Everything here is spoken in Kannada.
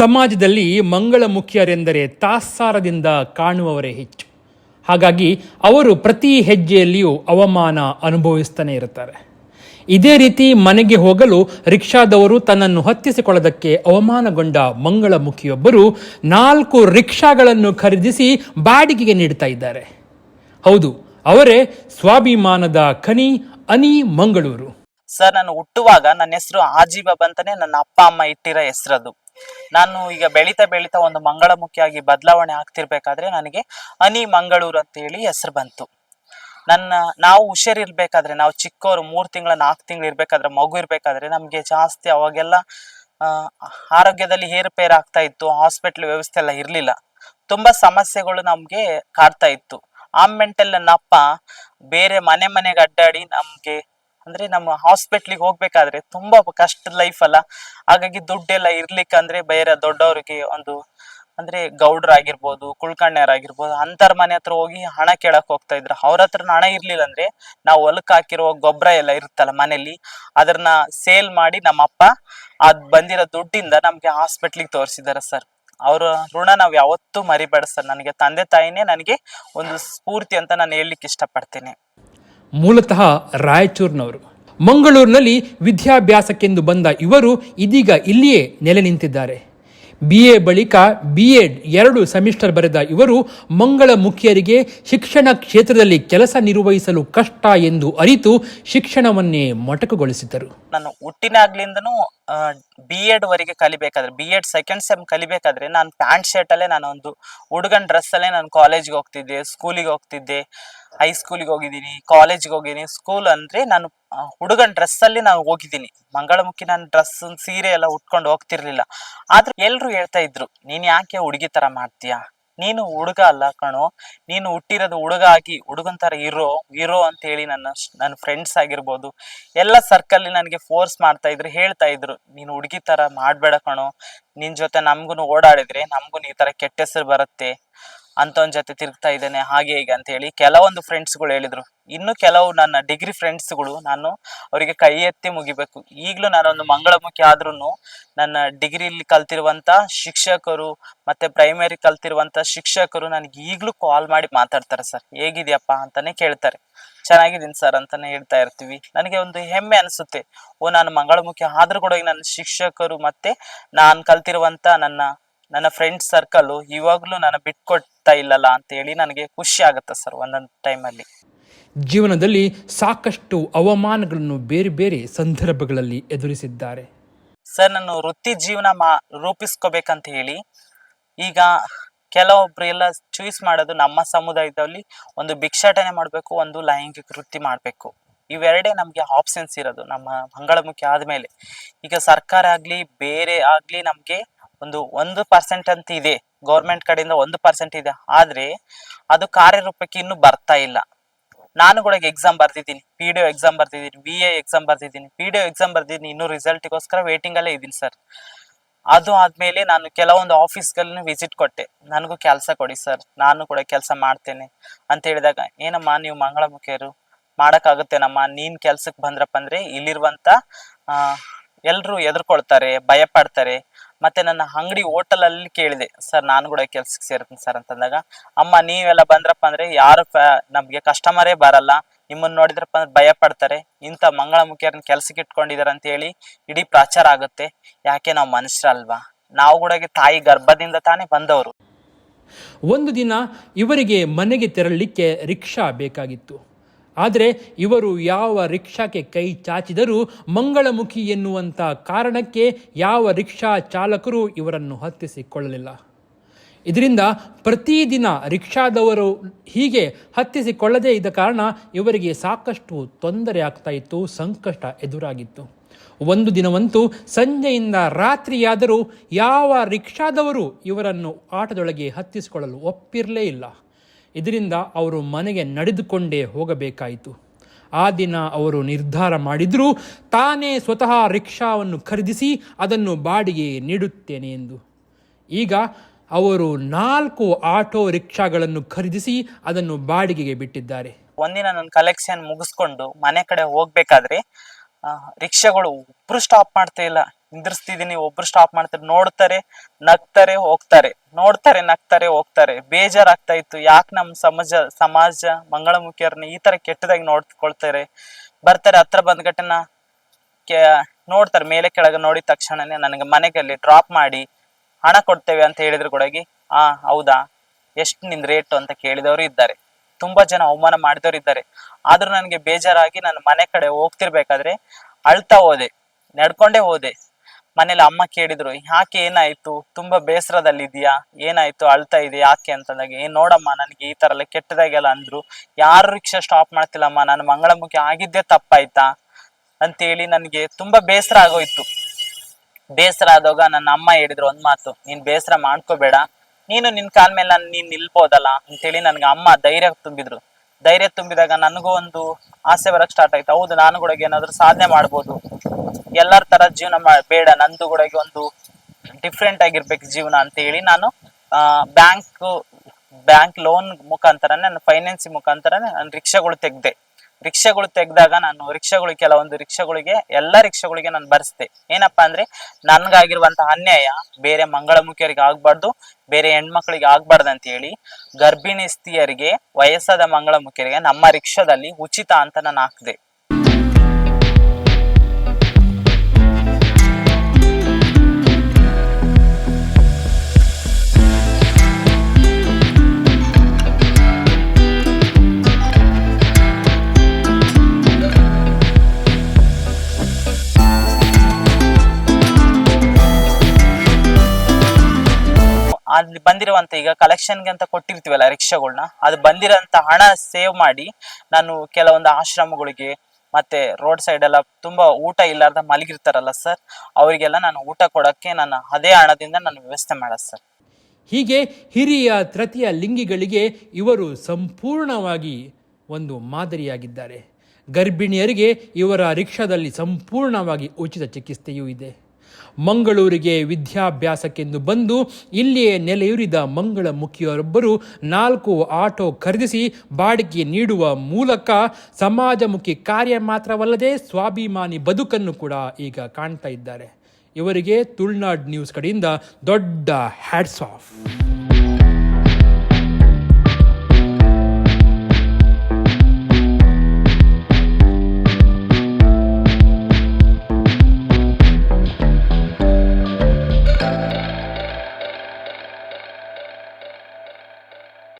ಸಮಾಜದಲ್ಲಿ ಮಂಗಳ ಮುಖ್ಯರೆಂದರೆ ತಾತ್ಸಾರದಿಂದ ಕಾಣುವವರೇ ಹೆಚ್ಚು. ಹಾಗಾಗಿ ಅವರು ಪ್ರತಿ ಹೆಜ್ಜೆಯಲ್ಲಿಯೂ ಅವಮಾನ ಅನುಭವಿಸ್ತಾನೆ ಇರುತ್ತಾರೆ. ಇದೇ ರೀತಿ ಮನೆಗೆ ಹೋಗಲು ರಿಕ್ಷಾದವರು ತನ್ನನ್ನು ಹತ್ತಿಸಿಕೊಳ್ಳದಕ್ಕೆ ಅವಮಾನಗೊಂಡ ಮಂಗಳಮುಖಿಯೊಬ್ಬರು ನಾಲ್ಕು ರಿಕ್ಷಾಗಳನ್ನು ಖರೀದಿಸಿ ಬಾಡಿಗೆಗೆ ನೀಡ್ತಾ ಇದ್ದಾರೆ. ಹೌದು, ಅವರೇ ಸ್ವಾಭಿಮಾನದ ಖನಿ ಅನಿ ಮಂಗಳೂರು. ಸರ್, ನಾನು ಹುಟ್ಟುವಾಗ ನನ್ನ ಹೆಸರು ಆಜೀಬಾಬ್ ಅಂತಾನೆ ನನ್ನ ಅಪ್ಪ, ಅಮ್ಮ ಇಟ್ಟಿರೋ ಹೆಸರದು. ನಾನು ಈಗ ಬೆಳೀತಾ ಬೆಳೀತಾ ಒಂದು ಮಂಗಳಮುಖಿಯಾಗಿ ಬದಲಾವಣೆ ಆಗ್ತಿರ್ಬೇಕಾದ್ರೆ ನನಗೆ ಅನಿ ಮಂಗಳೂರು ಅಂತ ಹೇಳಿ ಹೆಸರು ಬಂತು. ನನ್ನ, ನಾವು ಹುಷಾರಿರ್ಬೇಕಾದ್ರೆ ನಾವು ಚಿಕ್ಕವರು ಮೂರು ತಿಂಗಳ, ನಾಲ್ಕು ತಿಂಗಳು ಇರಬೇಕಾದ್ರೆ, ಮಗು ಇರಬೇಕಾದ್ರೆ ನಮಗೆ ಜಾಸ್ತಿ ಅವಾಗೆಲ್ಲ ಆರೋಗ್ಯದಲ್ಲಿ ಏರುಪೇರು ಆಗ್ತಾ ಇತ್ತು, ಹಾಸ್ಪಿಟ್ಲ್ ವ್ಯವಸ್ಥೆ ಎಲ್ಲ ಇರಲಿಲ್ಲ. ತುಂಬಾ ಸಮಸ್ಯೆಗಳು ನಮಗೆ ಕಾಡ್ತಾ ಇತ್ತು. ಆ ನನ್ನ ಅಪ್ಪ ಬೇರೆ ಮನೆ ಮನೆಗೆ ಅಡ್ಡಾಡಿ ನಮ್ಗೆ ಅಂದ್ರೆ ನಮ್ಮ ಹಾಸ್ಪಿಟ್ಲಿಗೆ ಹೋಗ್ಬೇಕಾದ್ರೆ ತುಂಬಾ ಕಷ್ಟದ ಲೈಫ್ ಅಲ್ಲ. ಹಾಗಾಗಿ ದುಡ್ಡೆಲ್ಲ ಇರ್ಲಿಕ್ಕೆ ಅಂದ್ರೆ ಬೇರೆ ದೊಡ್ಡವರಿಗೆ ಒಂದು ಅಂದ್ರೆ ಗೌಡ್ರಾಗಿರ್ಬೋದು ಕುಳ್ಕಣ್ಯರಾಗಿರ್ಬೋದು ಅಂತರ್ ಮನೆ ಹತ್ರ ಹೋಗಿ ಹಣ ಕೇಳಕ್ ಹೋಗ್ತಾ ಇದ್ರು. ಅವ್ರ ಹತ್ರ ಹಣ ಇರ್ಲಿಲ್ಲ ಅಂದ್ರೆ ನಾವು ಹೊಲಕ್ ಹಾಕಿರೋ ಗೊಬ್ಬರ ಎಲ್ಲ ಇರುತ್ತಲ್ಲ ಮನೇಲಿ ಅದನ್ನ ಸೇಲ್ ಮಾಡಿ ನಮ್ಮ ಅಪ್ಪ ಅದ್ ಬಂದಿರೋ ದುಡ್ಡಿಂದ ನಮ್ಗೆ ಹಾಸ್ಪಿಟ್ಲಿಗೆ ತೋರಿಸಿದಾರೆ ಸರ್ ಅವ್ರ ಋಣ ನಾವ್ ಯಾವತ್ತೂ ಮರಿಬೇಡ ಸರ್ ನನಗೆ ತಂದೆ ತಾಯಿನೇ ನನಗೆ ಒಂದು ಸ್ಫೂರ್ತಿ ಅಂತ ನಾನು ಹೇಳಲಿಕ್ಕೆ ಇಷ್ಟಪಡ್ತೇನೆ. ಮೂಲತಃ ರಾಯಚೂರಿನವರು. ಮಂಗಳೂರಿನಲ್ಲಿ ವಿದ್ಯಾಭ್ಯಾಸಕ್ಕೆಂದು ಬಂದ ಇವರು ಇದೀಗ ಇಲ್ಲಿಯೇ ನೆಲೆ ನಿಂತಿದ್ದಾರೆ. ಬಿ ಎ ಬಳಿಕ ಬಿ ಎಡ್ ಎರಡು ಸೆಮಿಸ್ಟರ್ ಬರೆದ ಇವರು ಮಂಗಳ ಮುಖಿಯರಿಗೆ ಶಿಕ್ಷಣ ಕ್ಷೇತ್ರದಲ್ಲಿ ಕೆಲಸ ನಿರ್ವಹಿಸಲು ಕಷ್ಟ ಎಂದು ಅರಿತು ಶಿಕ್ಷಣವನ್ನೇ ಮೊಟಕುಗೊಳಿಸಿದ್ದರು. ನಾನು ಹುಟ್ಟಿನಾಗ್ಲಿಂದನೂ ಬಿ ಎಡ್ ವರೆಗೆ ಕಲಿಬೇಕಾದ್ರೆ ಬಿ ಎಡ್ ಸೆಕೆಂಡ್ ಸೆಮ್ ಕಲಿಬೇಕಾದ್ರೆ ನಾನು ಪ್ಯಾಂಟ್ ಶರ್ಟ್ ಅಲ್ಲೇ ನಾನು ಒಂದು ಹುಡುಗನ್ ಡ್ರೆಸ್ ಅಲ್ಲೇ ನಾನು ಕಾಲೇಜ್ಗೆ ಹೋಗ್ತಿದ್ದೆ ಸ್ಕೂಲಿಗೆ ಹೋಗ್ತಿದ್ದೆ ಹೈಸ್ಕೂಲಿಗೆ ಹೋಗಿದ್ದೀನಿ ಕಾಲೇಜ್ಗೆ ಹೋಗಿದ್ದೀನಿ. ಸ್ಕೂಲ್ ಅಂದ್ರೆ ನಾನು ಹುಡುಗನ್ ಡ್ರೆಸ್ ಅಲ್ಲಿ ನಾನು ಹೋಗಿದ್ದೀನಿ. ಮಂಗಳಮುಖಿ ನನ್ನ ಡ್ರೆಸ್ ಸೀರೆ ಎಲ್ಲ ಉಟ್ಕೊಂಡು ಹೋಗ್ತಿರ್ಲಿಲ್ಲ. ಆದ್ರೆ ಎಲ್ರು ಹೇಳ್ತಾ ಇದ್ರು, ನೀನ್ ಯಾಕೆ ಹುಡುಗಿ ತರ ಮಾಡ್ತೀಯಾ? ನೀನು ಹುಡುಗ ಅಲ್ಲ ಕಣೋ. ನೀನು ಹುಟ್ಟಿರೋದು ಹುಡುಗ ಆಗಿ ಹುಡುಗನ್ ತರ ಇರೋ ಇರೋ ಅಂತ ಹೇಳಿ ನನ್ನ ನನ್ನ ಫ್ರೆಂಡ್ಸ್ ಆಗಿರ್ಬೋದು, ಎಲ್ಲ ಸರ್ಕಲ್ ನನಗೆ ಫೋರ್ಸ್ ಮಾಡ್ತಾ ಇದ್ರು, ಹೇಳ್ತಾ ಇದ್ರು, ನೀನು ಹುಡುಗಿ ತರ ಮಾಡ್ಬೇಡ ಕಣೋ. ನಿನ್ ಜೊತೆ ನಮ್ಗುನು ಓಡಾಡಿದ್ರೆ ನಮಗೂ ಈ ತರ ಕೆಟ್ಟ ಹೆಸರು ಬರುತ್ತೆ. ಅಂತವನ್ ಜೊತೆ ತಿರುಗ್ತಾ ಇದ್ದಾನೆ, ಹಾಗೆ ಹೀಗೆ ಅಂತ ಹೇಳಿ ಕೆಲವೊಂದು ಫ್ರೆಂಡ್ಸ್ಗಳು ಹೇಳಿದ್ರು. ಇನ್ನು ಕೆಲವು ನನ್ನ ಡಿಗ್ರಿ ಫ್ರೆಂಡ್ಸ್ಗಳು ನಾನು ಅವರಿಗೆ ಕೈ ಎತ್ತಿ ಮುಗಿಬೇಕು. ಈಗಲೂ ನಾನೊಂದು ಮಂಗಳಮುಖಿ ಆದ್ರೂ ನನ್ನ ಡಿಗ್ರಿಲಿ ಕಲ್ತಿರುವಂಥ ಶಿಕ್ಷಕರು ಮತ್ತು ಪ್ರೈಮರಿ ಕಲ್ತಿರುವಂಥ ಶಿಕ್ಷಕರು ನನಗೆ ಈಗಲೂ ಕಾಲ್ ಮಾಡಿ ಮಾತಾಡ್ತಾರೆ ಸರ್. ಹೇಗಿದೆಯಪ್ಪ ಅಂತಲೇ ಕೇಳ್ತಾರೆ. ಚೆನ್ನಾಗಿದ್ದೀನಿ ಸರ್ ಅಂತಲೇ ಹೇಳ್ತಾ ಇರ್ತೀವಿ. ನನಗೆ ಒಂದು ಹೆಮ್ಮೆ ಅನಿಸುತ್ತೆ. ಓ, ನಾನು ಮಂಗಳಮುಖಿ ಆದರೂ ಕೂಡ ನನ್ನ ಶಿಕ್ಷಕರು ಮತ್ತು ನಾನು ಕಲ್ತಿರುವಂಥ ನನ್ನ ನನ್ನ ಫ್ರೆಂಡ್ ಸರ್ಕಲ್ ಇವಾಗಲೂ ನಾನು ಬಿಟ್ಕೊಡ್ತಾ ಇಲ್ಲಲ್ಲ ಅಂತೇಳಿ ನನಗೆ ಖುಷಿ ಆಗುತ್ತೆ ಸರ್ ಒಂದೊಂದು ಟೈಮಲ್ಲಿ ಜೀವನದಲ್ಲಿ ಸಾಕಷ್ಟು ಅವಮಾನಗಳನ್ನು ಬೇರೆ ಬೇರೆ ಸಂದರ್ಭಗಳಲ್ಲಿ ಎದುರಿಸಿದ್ದಾರೆ. ಸರ್ ನಾನು ವೃತ್ತಿ ಜೀವನ ಮಾ ರೂಪಿಸ್ಕೋಬೇಕಂತ ಹೇಳಿ, ಈಗ ಕೆಲವೊಬ್ರು ಎಲ್ಲ ಚೂಸ್ ಮಾಡೋದು ನಮ್ಮ ಸಮುದಾಯದಲ್ಲಿ ಒಂದು ಭಿಕ್ಷಾಟನೆ ಮಾಡಬೇಕು, ಒಂದು ಲೈಂಗಿಕ ವೃತ್ತಿ ಮಾಡಬೇಕು. ಇವೆರಡೇ ನಮಗೆ ಆಪ್ಷನ್ಸ್ ಇರೋದು, ನಮ್ಮ ಮಂಗಳಮುಖಿ ಆದಮೇಲೆ. ಈಗ ಸರ್ಕಾರ ಆಗಲಿ, ಬೇರೆ ಆಗಲಿ ನಮಗೆ ಒಂದು ಒಂದು ಪರ್ಸೆಂಟ್ ಅಂತ ಇದೆ ಗೌರ್ಮೆಂಟ್ ಕಡೆಯಿಂದ ಒಂದು ಪರ್ಸೆಂಟ್ ಇದೆ. ಆದರೆ ಅದು ಕಾರ್ಯರೂಪಕ್ಕೆ ಇನ್ನೂ ಬರ್ತಾ ಇಲ್ಲ. ನಾನು ಕೂಡ ಎಕ್ಸಾಮ್ ಬರ್ತಿದ್ದೀನಿ ಪಿ ಡಿ ಎಕ್ಸಾಮ್ ಬರ್ತಿದ್ದೀನಿ ಬಿ ಎ ಎಕ್ಸಾಮ್ ಬರ್ತಿದ್ದೀನಿ ಪಿ ಡಿ ಎಕ್ಸಾಮ್ ಬರ್ತಿದ್ದೀನಿ ಇನ್ನೂ ರಿಸಲ್ಟ್ಗೋಸ್ಕರ ವೇಟಿಂಗ್ ಅಲ್ಲೇ ಇದ್ದೀನಿ ಸರ್ ಅದು ಆದ್ಮೇಲೆ ನಾನು ಕೆಲವೊಂದು ಆಫೀಸ್ಗಳನ್ನ ವಿಸಿಟ್ ಕೊಟ್ಟೆ, ನನಗೂ ಕೆಲಸ ಕೊಡಿ ಸರ್ ನಾನು ಕೂಡ ಕೆಲಸ ಮಾಡ್ತೇನೆ ಅಂತ ಹೇಳಿದಾಗ, ಏನಮ್ಮ ನೀವು ಮಂಗಳ ಮಂಗಳಮುಖಿಯರು, ಮಾಡೋಕ್ಕಾಗುತ್ತೇನಮ್ಮ? ನೀನ್ ಕೆಲ್ಸಕ್ಕೆ ಬಂದ್ರಪ್ಪ ಅಂದ್ರೆ ಇಲ್ಲಿರುವಂತ ಎಲ್ಲರೂ ಎದುರ್ಕೊಳ್ತಾರೆ ಭಯ ಪಡ್ತಾರೆ ಮತ್ತೆ ನನ್ನ ಅಂಗಡಿ ಹೋಟೆಲ್ ಅಲ್ಲಿ ಕೇಳಿದೆ, ಸರ್, ನಾನು ಕೂಡ ಕೆಲ್ಸಕ್ಕೆ ಸೇರ್ತೀನಿ ಸರ್ ಅಂತಂದಾಗ, ಅಮ್ಮ, ನೀವೆಲ್ಲ ಬಂದ್ರಪ್ಪ ಅಂದ್ರೆ ಯಾರು ನಮ್ಗೆ ಕಸ್ಟಮರೇ ಬರಲ್ಲ. ನಿಮ್ಮನ್ನ ನೋಡಿದ್ರಪ್ಪ ಅಂದ್ರೆ ಭಯ ಪಡ್ತಾರೆ. ಇಂಥ ಮಂಗಳಮುಖಿಯರನ್ನ ಕೆಲ್ಸಕ್ಕೆ ಇಟ್ಕೊಂಡಿದಾರೆ ಅಂತ ಹೇಳಿ ಇಡೀ ಪ್ರಚಾರ ಆಗುತ್ತೆ. ಯಾಕೆ ನಾವು ಮನುಷ್ಯರಲ್ವಾ? ನಾವು ಕೂಡ ತಾಯಿ ಗರ್ಭದಿಂದ ತಾನೇ ಬಂದವರು. ಒಂದು ದಿನ ಇವರಿಗೆ ಮನೆಗೆ ತೆರಳಲಿಕ್ಕೆ ರಿಕ್ಷಾ ಬೇಕಾಗಿತ್ತು. ಆದರೆ ಇವರು ಯಾವ ರಿಕ್ಷಾಕ್ಕೆ ಕೈ ಚಾಚಿದರೂ ಮಂಗಳಮುಖಿ ಎನ್ನುವಂಥ ಕಾರಣಕ್ಕೆ ಯಾವ ರಿಕ್ಷಾ ಚಾಲಕರು ಇವರನ್ನು ಹತ್ತಿಸಿಕೊಳ್ಳಲಿಲ್ಲ. ಇದರಿಂದ ಪ್ರತಿದಿನ ರಿಕ್ಷಾದವರು ಹೀಗೆ ಹತ್ತಿಸಿಕೊಳ್ಳದೇ ಇದ್ದ ಕಾರಣ ಇವರಿಗೆ ಸಾಕಷ್ಟು ತೊಂದರೆ ಆಗ್ತಾ ಇತ್ತು, ಸಂಕಷ್ಟ ಎದುರಾಗಿತ್ತು. ಒಂದು ದಿನವಂತೂ ಸಂಜೆಯಿಂದ ರಾತ್ರಿಯಾದರೂ ಯಾವ ರಿಕ್ಷಾದವರು ಇವರನ್ನು ಆಟದೊಳಗೆ ಹತ್ತಿಸಿಕೊಳ್ಳಲು ಒಪ್ಪಿರಲೇ ಇಲ್ಲ. ಇದರಿಂದ ಅವರು ಮನೆಗೆ ನಡೆದುಕೊಂಡೇ ಹೋಗಬೇಕಾಯಿತು. ಆ ದಿನ ಅವರು ನಿರ್ಧಾರ ಮಾಡಿದರೂ, ತಾನೇ ಸ್ವತಃ ರಿಕ್ಷಾವನ್ನು ಖರೀದಿಸಿ ಅದನ್ನು ಬಾಡಿಗೆ ನೀಡುತ್ತೇನೆ ಎಂದು. ಈಗ ಅವರು ನಾಲ್ಕು ಆಟೋ ರಿಕ್ಷಾಗಳನ್ನು ಖರೀದಿಸಿ ಅದನ್ನು ಬಾಡಿಗೆಗೆ ಬಿಟ್ಟಿದ್ದಾರೆ. ಒಂದಿನ ನನ್ನ ಕಲೆಕ್ಷನ್ ಮುಗಿಸ್ಕೊಂಡು ಮನೆ ಕಡೆ ಹೋಗ್ಬೇಕಾದ್ರೆ ರಿಕ್ಷಾಗಳು ಒಬ್ರು ಸ್ಟಾಪ್ ಮಾಡ್ತಾ ಇಲ್ಲ. ನಿಂದ್ರಿಸ್ತಿದೀನಿ, ಒಬ್ರು ಸ್ಟಾಪ್ ಮಾಡ್ತಾರೆ, ನೋಡ್ತಾರೆ, ನಗ್ತಾರೆ, ಹೋಗ್ತಾರೆ. ನೋಡ್ತಾರೆ, ನಗ್ತಾರೆ, ಹೋಗ್ತಾರೆ. ಬೇಜಾರಾಗ್ತಾ ಇತ್ತು. ಯಾಕೆ ನಮ್ ಸಮಾಜ ಸಮಾಜ ಮಂಗಳಮುಖಿಯರನ್ನ ಈ ತರ ಕೆಟ್ಟದಾಗಿ ನೋಡ್ಕೊಳ್ತಾರೆ? ಬರ್ತಾರೆ, ಹತ್ರ ಬಂದ ಘಟನ ನೋಡ್ತಾರೆ. ಮೇಲೆ ಕೆಳಗೆ ನೋಡಿದ ತಕ್ಷಣನೇ ನನಗೆ ಮನೆಗಲ್ಲಿ ಡ್ರಾಪ್ ಮಾಡಿ ಹಣ ಕೊಡ್ತೇವೆ ಅಂತ ಹೇಳಿದ್ರು ಕೂಡ ಆ, ಹೌದಾ? ಎಷ್ಟು ನಿನ್ ರೇಟ್ ಅಂತ ಕೇಳಿದವರು ಇದ್ದಾರೆ. ತುಂಬಾ ಜನ ಅವಮಾನ ಮಾಡಿದವರು ಇದ್ದಾರೆ. ಆದ್ರೂ ನನಗೆ ಬೇಜಾರಾಗಿ ನಾನು ಮನೆ ಕಡೆ ಹೋಗ್ತಿರ್ಬೇಕಾದ್ರೆ ಅಳ್ತಾ ಹೋದೆ, ನಡ್ಕೊಂಡೇ ಹೋದೆ. ಮನೇಲಿ ಅಮ್ಮ ಕೇಳಿದ್ರು, ಯಾಕೆ ಏನಾಯ್ತು? ತುಂಬಾ ಬೇಸರದಲ್ಲಿದ್ಯಾ ಏನಾಯ್ತು? ಅಳ್ತಾ ಇದೆ ಯಾಕೆ? ಅಂತಂದಾಗ ಏನ್ ನೋಡಮ್ಮ, ನನಗೆ ಈ ತರ ಎಲ್ಲ ಕೆಟ್ಟದಾಗೆಲ್ಲ ಅಂದ್ರು. ಯಾರು ರಿಕ್ಷಾ ಸ್ಟಾಪ್ ಮಾಡ್ತಿಲ್ಲಮ್ಮ? ನಾನು ಮಂಗಳಮುಖಿ ಆಗಿದ್ದೇ ತಪ್ಪಾಯ್ತಾ? ಅಂತೇಳಿ ನನಗೆ ತುಂಬಾ ಬೇಸರ ಆಗೋಯ್ತು. ಬೇಸರ ಆದಾಗ ನನ್ನ ಅಮ್ಮ ಹೇಳಿದ್ರು ಒಂದ್ ಮಾತು, ನೀನ್ ಬೇಸರ ಮಾಡ್ಕೋಬೇಡ. ನೀನು ನಿನ್ ಕಾಲ್ ಮೇಲೆ ನಾನು ನೀನ್ ನಿಲ್ಬೋದಲ್ಲ? ಅಂತೇಳಿ ನನ್ಗೆ ಅಮ್ಮ ಧೈರ್ಯ ತುಂಬಿದ್ರು. ಧೈರ್ಯ ತುಂಬಿದಾಗ ನನಗೂ ಒಂದು ಆಸೆ ಬರಕ್ ಸ್ಟಾರ್ಟ್ ಆಯ್ತು ಹೌದು, ನಾನು ಕೂಡ ಏನಾದ್ರು ಸಾಧನೆ ಮಾಡ್ಬೋದು. ಎಲ್ಲರ ತರ ಜೀವನ ಬೇಡ, ನಂದು ಕೂಡ ಒಂದು ಡಿಫ್ರೆಂಟ್ ಆಗಿರ್ಬೇಕು ಜೀವನ ಅಂತ ಹೇಳಿ ನಾನು ಬ್ಯಾಂಕ್ ಬ್ಯಾಂಕ್ ಲೋನ್ ಮುಖಾಂತರನೇ ನಾನು ಫೈನಾನ್ಸ್ ಮುಖಾಂತರನೇ ನಾನು ರಿಕ್ಷಾಗಳು ತೆಗ್ದೆ. ರಿಕ್ಷಾಗಳು ತೆಗೆದಾಗ ನಾನು ರಿಕ್ಷಾಗಳು ಕೆಲವೊಂದು ರಿಕ್ಷಾಗಳಿಗೆ, ಎಲ್ಲ ರಿಕ್ಷಾಗಳಿಗೆ ನಾನು ಬರ್ಸ್ದೆ. ಏನಪ್ಪಾ ಅಂದ್ರೆ, ನನ್ಗಾಗಿರುವಂತಹ ಅನ್ಯಾಯ ಬೇರೆ ಮಂಗಳಮುಖಿಯರಿಗೆ ಆಗ್ಬಾರ್ದು, ಬೇರೆ ಹೆಣ್ಮಕ್ಳಿಗೆ ಆಗ್ಬಾರ್ದು ಅಂತ ಹೇಳಿ ಗರ್ಭಿಣಿ ಸ್ತ್ರೀಯರಿಗೆ, ವಯಸ್ಸಾದ ಮಂಗಳಮುಖಿಯರಿಗೆ ನಮ್ಮ ರಿಕ್ಷಾದಲ್ಲಿ ಉಚಿತ ಅಂತ ನಾನು ಹಾಕ್ದೆ. ಅಲ್ಲಿ ಬಂದಿರುವಂತ ಈಗ ಕಲೆಕ್ಷನ್ಗೆ ಅಂತ ಕೊಟ್ಟಿರ್ತೀವಲ್ಲ ರಿಕ್ಷಾಗಳನ್ನ ಅದು ಬಂದಿರೋಂಥ ಹಣ ಸೇವ್ ಮಾಡಿ ನಾನು ಕೆಲವೊಂದು ಆಶ್ರಮಗಳಿಗೆ ಮತ್ತೆ ರೋಡ್ ಸೈಡ್ ಎಲ್ಲ ತುಂಬಾ ಊಟ ಇಲ್ಲಾರ್ದ ಮಲಗಿರ್ತಾರಲ್ಲ ಸರ್ ಅವರಿಗೆಲ್ಲ ನಾನು ಊಟ ಕೊಡಕ್ಕೆ ನಾನು ಅದೇ ಹಣದಿಂದ ನಾನು ವ್ಯವಸ್ಥೆ ಮಾಡ ಸರ್ ಹೀಗೆ ಹಿರಿಯ ತೃತೀಯ ಲಿಂಗಿಗಳಿಗೆ ಇವರು ಸಂಪೂರ್ಣವಾಗಿ ಒಂದು ಮಾದರಿಯಾಗಿದ್ದಾರೆ. ಗರ್ಭಿಣಿಯರಿಗೆ ಇವರ ರಿಕ್ಷಾದಲ್ಲಿ ಸಂಪೂರ್ಣವಾಗಿ ಉಚಿತ ಚಿಕಿತ್ಸೆಯೂ ಇದೆ. ಮಂಗಳೂರಿಗೆ ವಿದ್ಯಾಭ್ಯಾಸಕ್ಕೆಂದು ಬಂದು ಇಲ್ಲಿಯೇ ನೆಲೆಯೂರಿದ ಮಂಗಳಮುಖಿಯರೊಬ್ಬರು ನಾಲ್ಕು ಆಟೋ ಖರೀದಿಸಿ ಬಾಡಿಗೆ ನೀಡುವ ಮೂಲಕ ಸಮಾಜಮುಖಿ ಕಾರ್ಯ ಮಾತ್ರವಲ್ಲದೆ ಸ್ವಾಭಿಮಾನಿ ಬದುಕನ್ನು ಕೂಡ ಈಗ ಕಾಣ್ತಾ ಇದ್ದಾರೆ. ಇವರಿಗೆ ತುಳುನಾಡು ನ್ಯೂಸ್ ಕಡೆಯಿಂದ ದೊಡ್ಡ ಹ್ಯಾಟ್ಸ್ ಆಫ್